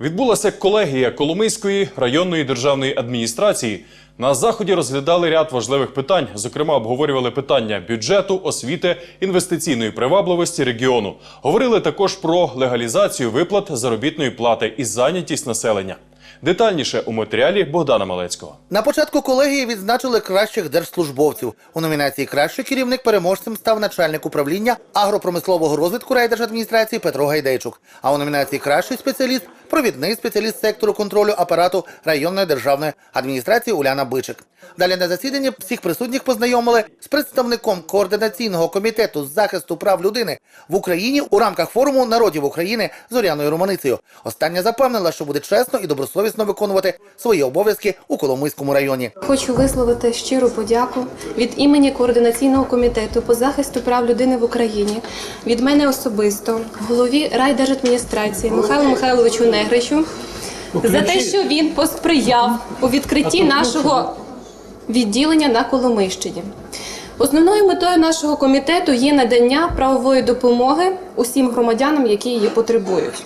Відбулася колегія Коломийської районної державної адміністрації. На заході розглядали ряд важливих питань. Зокрема, обговорювали питання бюджету, освіти, інвестиційної привабливості регіону. Говорили також про легалізацію виплат заробітної плати і зайнятість населення. Детальніше у матеріалі Богдана Малецького. На початку колегії відзначили кращих держслужбовців. У номінації Кращий керівник переможцем став начальник управління агропромислового розвитку райдержадміністрації Петро Гайдейчук. А у номінації Кращий спеціаліст провідний спеціаліст сектору контролю апарату районної державної адміністрації Уляна Бичик. Далі на засіданні всіх присутніх познайомили з представником координаційного комітету з захисту прав людини в Україні у рамках форуму народів України Зоряною Романицею. Остання запевнила, що буде чесно і добросовісно виконувати свої обов'язки у Коломийському районі. Хочу висловити щиру подяку від імені координаційного комітету по захисту прав людини в Україні, від мене особисто, голові райдержадміністрації Михайлу Михайловичу Негричу за те, що він посприяв у відкритті нашого відділення на Коломийщині. Основною метою нашого комітету є надання правової допомоги усім громадянам, які її потребують.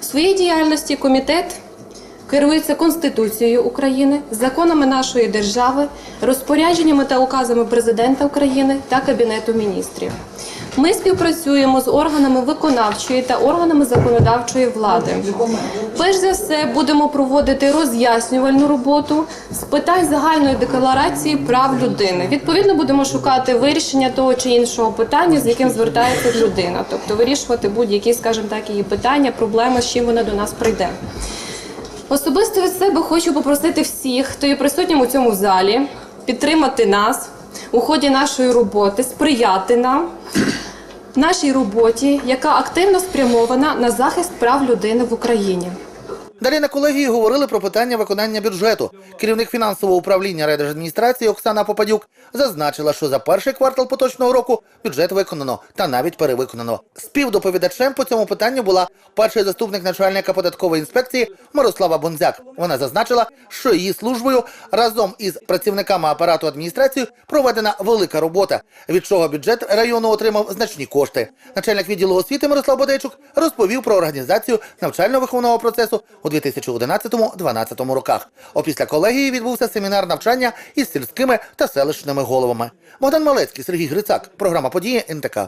В своїй діяльності комітет керується Конституцією України, законами нашої держави, розпорядженнями та указами президента України та Кабінету міністрів. Ми співпрацюємо з органами виконавчої та органами законодавчої влади. Перш за все, будемо проводити роз'яснювальну роботу з питань загальної декларації прав людини. Відповідно, будемо шукати вирішення того чи іншого питання, з яким звертається людина, тобто вирішувати будь-які, скажімо так, її питання, проблеми, з чим вона до нас прийде. Особисто від себе хочу попросити всіх, хто є присутнім у цьому залі, підтримати нас у ході нашої роботи, сприяти нам нашій роботі, яка активно спрямована на захист прав людини в Україні. Далі на колегії говорили про питання виконання бюджету. Керівник фінансового управління райдержадміністрації Оксана Попадюк зазначила, що за перший квартал поточного року бюджет виконано та навіть перевиконано. Співдоповідачем по цьому питанню була перший заступник начальника податкової інспекції Мирослава Бонзяк. Вона зазначила, що її службою разом із працівниками апарату адміністрації проведена велика робота, від чого бюджет району отримав значні кошти. Начальник відділу освіти Мирослав Бодейчук розповів про організацію навчально-виховного процесу у 2011-2012 роках. Опісля колегії відбувся семінар навчання із сільськими та селищними головами. Богдан Малецький, Сергій Грицак. Програма події НТК.